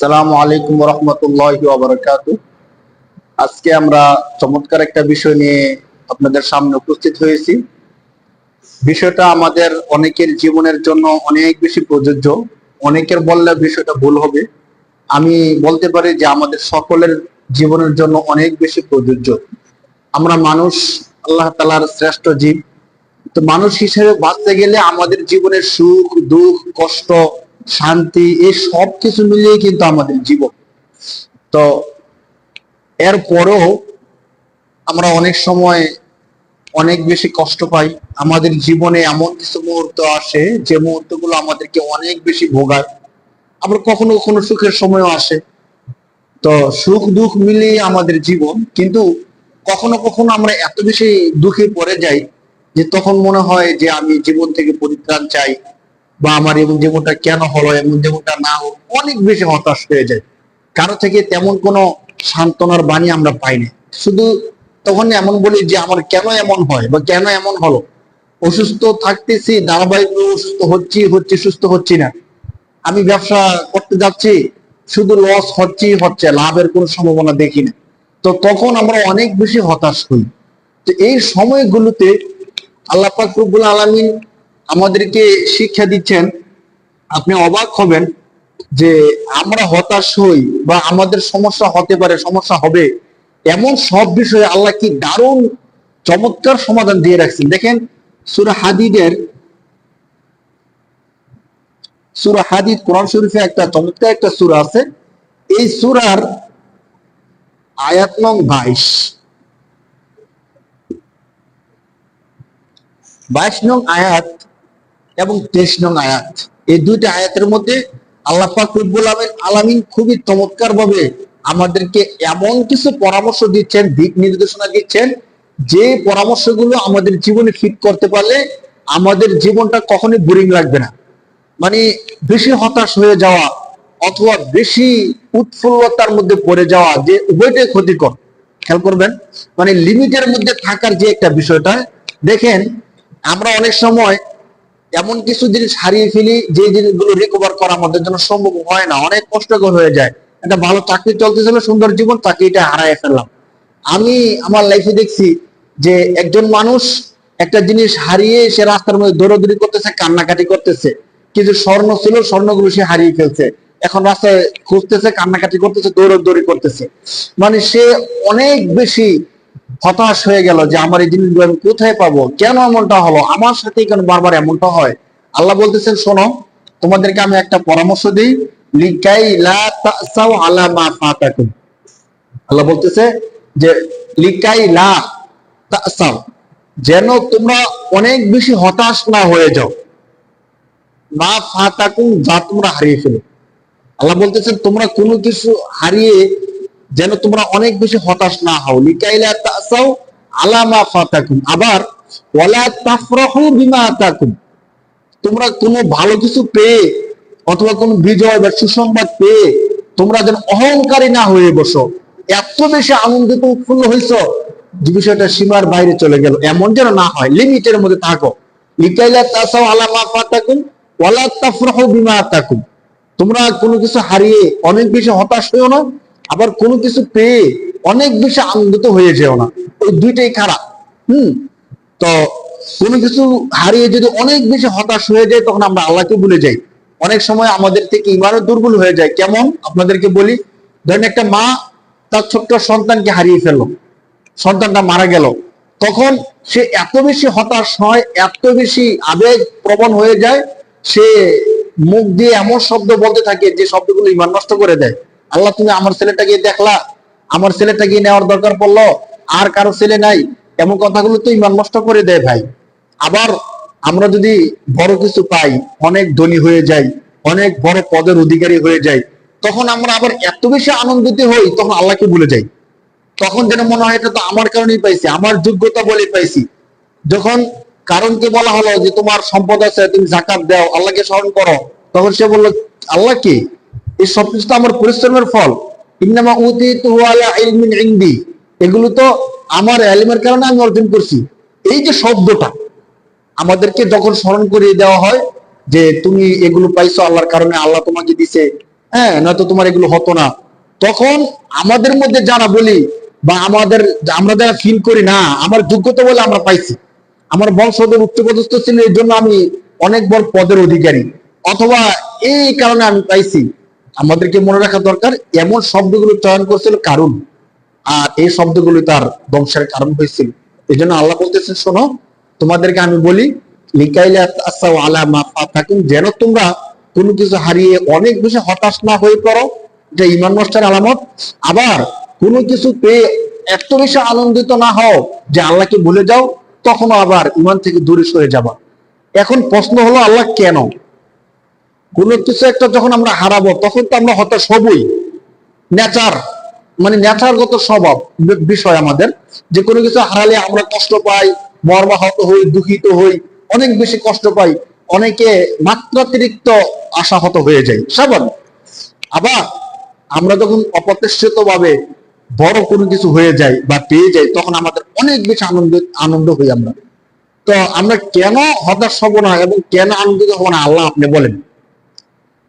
আসসালামু আলাইকুম রহমতুল্লাহ বারকাত আজকে আমরা চমৎকার একটা বিষয় নিয়ে আপনাদের সামনে উপস্থিত হয়েছি। বিষয়টা আমাদের অনেকের জীবনের জন্য অনেক বেশি প্রযোজ্য। অনেকের বললে বিষয়টা ভুল হবে। আমি বলতে পারি যে আমাদের সকলের জীবনের জন্য অনেক বেশি প্রযোজ্য। আমরা মানুষ, আল্লাহ তালার শ্রেষ্ঠ জীব। তো মানুষ হিসেবে বাঁচতে গেলে আমাদের জীবনের সুখ, দুঃখ, কষ্ট শান্তি এই সব কিছু মিলিয়ে কিন্তু আমাদের জীবন। তো এরপরেও আমরা অনেক সময় অনেক বেশি কষ্ট পাই। আমাদের জীবনে এমন কিছু মুহূর্ত আসে, যে মুহূর্তগুলো আমাদেরকে অনেক বেশি ভোগায়। আবার কখনো কখনো সুখের সময়ও আসে। তো সুখ, দুঃখ মিলিয়ে আমাদের জীবন, কিন্তু কখনো কখনো আমরা এত বেশি দুঃখে পড়ে যাই, যে তখন মনে হয় যে আমি জীবন থেকে পরিত্রাণ চাই। বা আমার এমন জীবনটা কেন হলো এমন জীবনটা না হোক, অনেক বেশি হতাশ হয়ে যায়। কারও থেকে তেমন কোনো সান্ত্বনার বাণী আমরা পাই না। শুধু তখন এমন বলি যে, আমার কেন এমন হয় বা কেন এমন হলো? অসুস্থ থাকতেছি ধারাবাহিক অসুস্থ হচ্ছি হচ্ছি, সুস্থ হচ্ছি না। আমি ব্যবসা করতে যাচ্ছি, শুধু লস হচ্ছেই হচ্ছে, লাভের কোনো সম্ভাবনা দেখি না। তো তখন আমরা অনেক বেশি হতাশ হই। তো এই সময়গুলোতে আল্লাহ পাক আলামিন আমাদেরকে শিক্ষা দিচ্ছেন, আপনি অবাক হবেন যে আমরা হতাশ হই বা আমাদের সমস্যা হতে পারে, সমস্যা হবে। এমন সব বিষয়ে আল্লাহ কি দারুণ চমৎকার সমাধান দিয়ে রাখছেন। দেখেন, সুরা হাদিদের, সুরা হাদিদ কোরআন শরীফে একটা চমৎকার একটা সুরা আছে। এই সুরার আয়াত নং বাইশ। বাইশ নং আয়াত এবং তেইশ নং আয়াত। এই দুইটা আয়াতের মধ্যে আল্লাহ পাক রব্বুল আলামিন আলামিন খুবই চমৎকার ভাবে আমাদেরকে এমন কিছু পরামর্শ দিচ্ছেন, দিক নির্দেশনা দিচ্ছেন, যে পরামর্শগুলো আমাদের জীবনে ফিট করতে পারলে আমাদের জীবনটা কখনোই বোরিং লাগবে না। মানে বেশি হতাশ হয়ে যাওয়া অথবা বেশি উৎফুল্লতার মধ্যে পড়ে যাওয়া যে উভয়টাই ক্ষতিকর। খেয়াল করবেন মানে লিমিটের মধ্যে থাকার যে একটা বিষয়টা, দেখেন, আমরা অনেক সময় এমন কিছু জিনিস হারিয়ে ফেলি, যে জিনিসগুলো রিকভার করা আমাদের জন্য সম্ভব হয় না। অনেক কষ্টকর হয়ে যায়। একটা ভালো চাকরি চলতেছিল সুন্দর জীবন চাকরিটা হারায় ফেললাম। আমি আমার লাইফে দেখছি যে একজন মানুষ একটা জিনিস হারিয়ে সে রাস্তার মধ্যে দৌড়দৌড়ি করতেছে, কান্নাকাটি করতেছে। কিছু স্বর্ণ ছিল, স্বর্ণগুলো সে হারিয়ে ফেলছে। এখন রাস্তায় খুঁজতেছে, কান্নাকাটি করতেছে, দৌড়দৌড়ি করতেছে। মানে সে অনেক বেশি হতাশ হয়ে গেল যে আমার এই জিনিসগুলো আমি কোথায় পাবো? কেন এমনটা হলো? আমার সাথে কেন বারবার এমনটা হয়? আল্লাহ বলতেছেন, শোনো, তোমাদেরকে আমি একটা পরামর্শ দিই। লিকাই আল্লাহ বলতেছে যে, লিকাই যেন তোমরা অনেক বেশি হতাশ না হয়ে যাও। মা ফাতাকুম যা তোমরা হারিয়ে ফেলো। আল্লাহ বলতেছেন, তোমরা কোনো কিছু হারিয়ে যেন তোমরা অনেক বেশি হতাশ না হও। লিকাইলা তাসাও আলামা ফাতাকুম। আবার ওয়ালা তাফরাহু বিমা আতাকুম। তোমরা কোনো ভালো কিছু পেয়ে অথবা কোনো বিজয় বা সুসংবাদ পেয়ে তোমরা যেন অহংকারী না হয়ে বসো। এত বেশি আনন্দিত উৎফুল্ল হয়েছ যে বিষয়টা সীমার বাইরে চলে গেল। এমন যেন না হয়, লিমিটের মধ্যে থাকো। লিকাইলা তাসাও আলামা ফাতাকুম, ওয়ালা তাফরাহু বিমা আতাকুম। তোমরা কোনো কিছু হারিয়ে অনেক বেশি হতাশ হয়েও না। আবার কোনো কিছু পেয়ে অনেক বেশি আনন্দিত হয়ে যেও না। ওই দুইটাই খারাপ। হুম? তো কোনো কিছু হারিয়ে যদি অনেক বেশি হতাশ হয়ে যায়, তখন আমরা আল্লাহকে ভুলে যাই। অনেক সময় আমাদের থেকে ইমারত দুর্বল হয়ে যায়। কেমন? আপনাদেরকে বলি, ধরেন একটা মা তার ছোট্ট সন্তানকে হারিয়ে ফেলল। সন্তানটা মারা গেল। তখন সে এত বেশি হতাশ হয়, এত বেশি আবেগ প্রবণ হয়ে যায়, সে মুখ দিয়ে এমন শব্দ বলতে থাকে যে শব্দগুলো ইমান নষ্ট করে দেয়। আল্লাহ তুমি আমার ছেলেটাকে দেখলা, আমার ছেলেটাকে নেওয়ার দরকার পড়ল, আর কারও ছেলে নাই, এমন কথাগুলো তো ইমান নষ্ট করে দেয় ভাই। আবার আমরা যদি বড় কিছু পাই, অনেক ধনী হয়ে যাই, অনেক বড় পদের অধিকারী হয়ে যাই, তখন আমরা আবার এত বেশি আনন্দিত হই, তখন আল্লাহকে ভুলে যাই। তখন যেন মনে হয় এটা তো আমার কারণেই পাইছি, আমার যোগ্যতা বলে পাইছি। যখন কারণকে বলা হলো যে তোমার সম্পদ আছে, তুমি জাকাত দাও, আল্লাহকে স্মরণ করো, তখন সে বলল, আল্লাহ কি? এই সবকিছু তো আমার পরিশ্রমের ফল। ইন্নামা উতিতু আলা ইলমিন ইনদি এগুলো তো আমার এলিমের কারণে আমি অর্জন করছি। এই যে শব্দটা, আমাদেরকে যখন স্মরণ করিয়ে দেওয়া হয় যে তুমি এগুলো পাইছো আল্লাহর কারণে, আল্লাহ তোমাকে দিছে হ্যাঁ নয়তো তোমার এগুলো হতো না। তখন আমাদের মধ্যে যারা বলি বা আমাদের, আমরা যারা ফিল করি না, আমার যোগ্যতা বলে আমরা পাইছি। আমার বংশধর উচ্চপদস্থ ছিল এই জন্য আমি অনেক বড় পদের অধিকারী। অথবা এই কারণে আমি পাইছি। আমাদেরকে মনে রাখা দরকার, এমন শব্দগুলো চয়ন করছিল কারণ আর এই শব্দগুলো তার ধ্বংসের কারণ হয়েছিল। এই জন্য আল্লাহ বলতেছেন, শোনো, তোমাদেরকে আমি বলি যেন তোমরা কোনো কিছু হারিয়ে অনেক বেশি হতাশ না হয়ে পড়ো এটা ইমান নষ্টের আলামত, আবার কোনো কিছু পেয়ে এত বেশি আনন্দিত না হও যে আল্লাহকে ভুলে যাও, তখনও আবার ইমান থেকে দূরে সরে যাবা। এখন প্রশ্ন হলো, আল্লাহ কেন? কোনো কিছু একটা যখন আমরা হারাবো, তখন তো আমরা হতাশ হবই। নেচার মানে নেচারগত স্বভাব বিষয় আমাদের। যে কোনো কিছু হারালে আমরা কষ্ট পাই, মর্মাহত হই, দুঃখিত হই, অনেক বেশি কষ্ট পাই, অনেকে মাত্রাতিরিক্ত আশাহত হয়ে যায় স্বাভাবিক আবার আমরা যখন অপ্রত্যাশিত ভাবে বড় কোনো কিছু হয়ে যায় বা পেয়ে যাই, তখন আমাদের অনেক বেশি আনন্দ আনন্দ হই আমরা। তো আমরা কেন হতাশ হব না এবং কেন আনন্দিত হব না, আল্লাহ আপনি বলেন।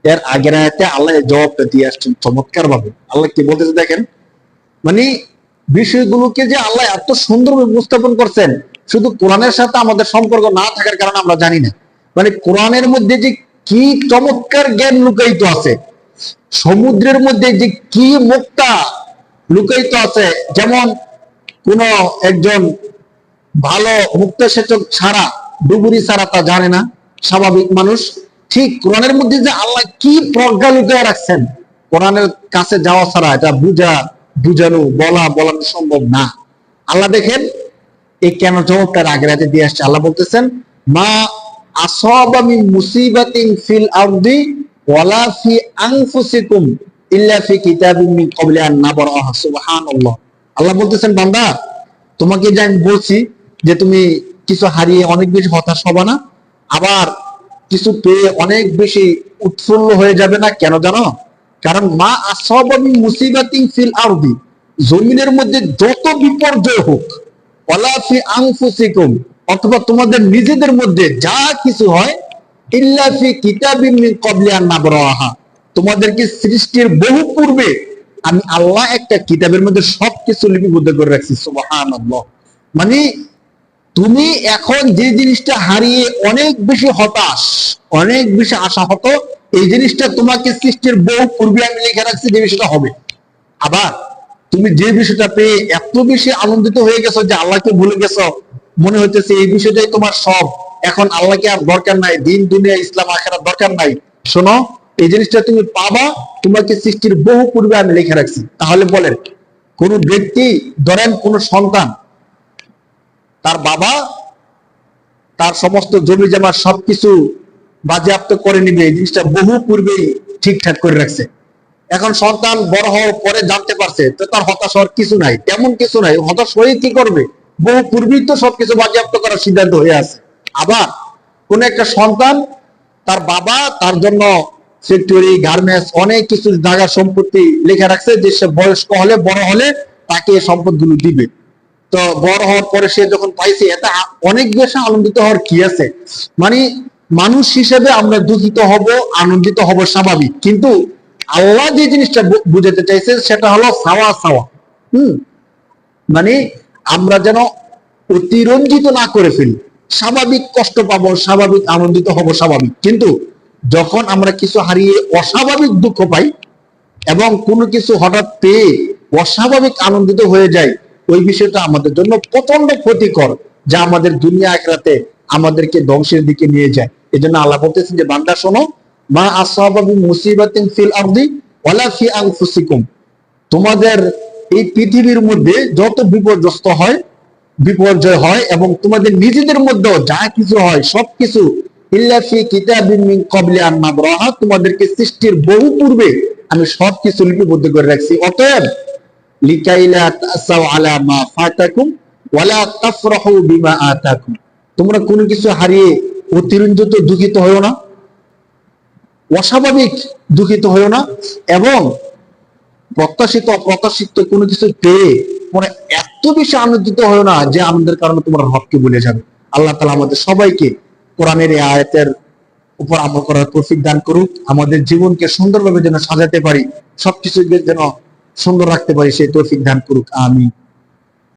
এর আগের আয়াতে আল্লাহ জবাবটা দিয়ে আসছেন চমৎকার ভাবে আল্লাহ কি বলতেছে দেখেন? মানে বিষয়গুলোকে যে আল্লাহ এত সুন্দরভাবে উপস্থাপন করছেন, শুধু কোরআনের সাথে আমাদের সম্পর্ক না থাকার কারণে আমরা জানি না। মানে কোরআনের মধ্যে যে কি চমৎকার জ্ঞান লুকায়িত আছে, সমুদ্রের মধ্যে যে কি মুক্তা লুকায়িত আছে, যেমন কোন একজন ভালো মুক্তসেচক ছাড়া, ডুবুরি ছাড়া তা জানে না, স্বাভাবিক মানুষ। ঠিক কোরআনের মধ্যে যে আল্লাহ কি প্রজ্ঞা লুকিয়ে রাখছেন, কোরআনের কাছে যাওয়া ছাড়া এটা বুঝা, বুঝানো, বলা, বলানো সম্ভব না। আল্লাহ দেখেন, এই কেন জবাবটার আগে রাতে দিয়ে আসছে। আল্লাহ বলতেছেন, মা ফিল ওয়ালা ফি ইল্লা ফি মিন ক্বাবলি আন সুবহানাল্লাহ। আল্লাহ বলতেছেন, বান্দা, তোমাকে যে আমি বলছি যে তুমি কিছু হারিয়ে অনেক বেশি হতাশ হবে না, আবার কিছু পেয়ে অনেক বেশি উৎফুল্ল হয়ে যাবে না? কেন জানো? কারণ মা আসাবামি মুসিবাতিন ফিল আরদি, জমিনের মধ্যে যত বিপর্যয় হোক, ওয়ালা ফি আনফুসিকুম, অথবা তোমাদের নিজেদের মধ্যে যা কিছু হয়, ইল্লা ফি কিতাবিন মিন ক্বাবলি আন নাবরাহা। তোমাদেরকে সৃষ্টির বহু পূর্বে আমি আল্লাহ একটা কিতাবের মধ্যে সবকিছু লিপিবদ্ধ করে রাখছি, সুবহানাল্লাহ। মানে তুমি এখন যে জিনিসটা হারিয়ে অনেক বেশি হতাশ, অনেক বেশি আশা হতো এই জিনিসটা তোমাকে সৃষ্টির বহু পূর্বে আমি লিখে রাখছি যে বিষয়টা হবে। আবার তুমি যে বিষয়টা পেয়ে এত বেশি আনন্দিত হয়ে গেছো যে আল্লাহকে ভুলে গেছো, মনে হইতেছে এই বিষয়টাই তোমার সব। এখন আল্লাহকে আর দরকার নাই, দিন, দুনিয়া, ইসলাম আখেরা দরকার নাই। শোনো, এই জিনিসটা তুমি পাবা, তোমাকে সৃষ্টির বহু পূর্বে আমি লিখে রাখছি। তাহলে বলেন, কোন ব্যক্তি ধরেন কোন সন্তান তার বাবা তার সমস্ত জমি জমা সবকিছু বাজেয়াপ্ত করে নিবে, এই জিনিসটা বহু পূর্বেই ঠিকঠাক করে রাখছে। এখন সন্তান বড় হওয়ার পরে জানতে পারছে, তো তার হতাশ হওয়ার কিছু নাই, তেমন কিছু নাই। হতাশ হয়ে কি করবে? বহু পূর্বেই তো সবকিছু বাজেয়াপ্ত করার সিদ্ধান্ত হয়ে আছে। আবার কোন একটা সন্তান তার বাবা তার জন্য ফ্যাক্টরি গার্মেন্টস, অনেক কিছু জায়গা সম্পত্তি লিখে রাখছে যে সে বয়স্ক হলে, বড় হলে তাকে সম্পদগুলো দিবে। তো বড় হওয়ার পরে সে যখন পাইছে, এটা অনেক বেশি আনন্দিত হওয়ার কি আছে? মানে মানুষ হিসেবে আমরা দুঃখিত হব, আনন্দিত হব স্বাভাবিক। কিন্তু আল্লাহ যে জিনিসটা বুঝাতে চাইছে, সেটা হলো সাওয়া সাওয়া। হুম? মানে আমরা যেন অতিরঞ্জিত না করে ফেলি। স্বাভাবিক কষ্ট পাবো, স্বাভাবিক আনন্দিত হব স্বাভাবিক। কিন্তু যখন আমরা কিছু হারিয়ে অস্বাভাবিক দুঃখ পাই এবং কোনো কিছু হঠাৎ পেয়ে অস্বাভাবিক আনন্দিত হয়ে যায় ওই বিষয়টা আমাদের জন্য প্রচণ্ড ক্ষতিকর, যা আমাদের দুনিয়া আখরাতে আমাদেরকে ধ্বংসের দিকে নিয়ে যায়। এই জন্য আল্লাহ বলতেছেন যে, বান্দা, শোনো, মা ফিল তোমাদের এই পৃথিবীর মধ্যে যত বিপর্যস্ত হয়, বিপর্যয় হয় এবং তোমাদের নিজেদের মধ্যেও যা কিছু হয়, সবকিছু, ইল্লা কিতাবিন ক্বাবলি আন নাবরাহা তোমাদেরকে সৃষ্টির বহু পূর্বে আমি সবকিছু লিপিবদ্ধ করে রাখছি। অতএব তোমরা কোনো কিছু হারিয়ে অতিরঞ্জিত দুঃখিত হও না, অস্বাভাবিক দুঃখিত হও না এবং প্রত্যাশিত, অপ্রত্যাশিত কোনো কিছু পেয়ে মানে এত বেশি আনন্দিত হয় না যে আনন্দের কারণে তোমার হককে ভুলে যাবে। আল্লাহ তালা আমাদের সবাইকে কোরআনের আয়াতের উপর আমল করার তৌফিক দান করুক। আমাদের জীবনকে সুন্দরভাবে যেন সাজাতে পারি, সবকিছুকে যেন সুন্দর রাখতে পারি সেই তৌফিক দান করুক আমি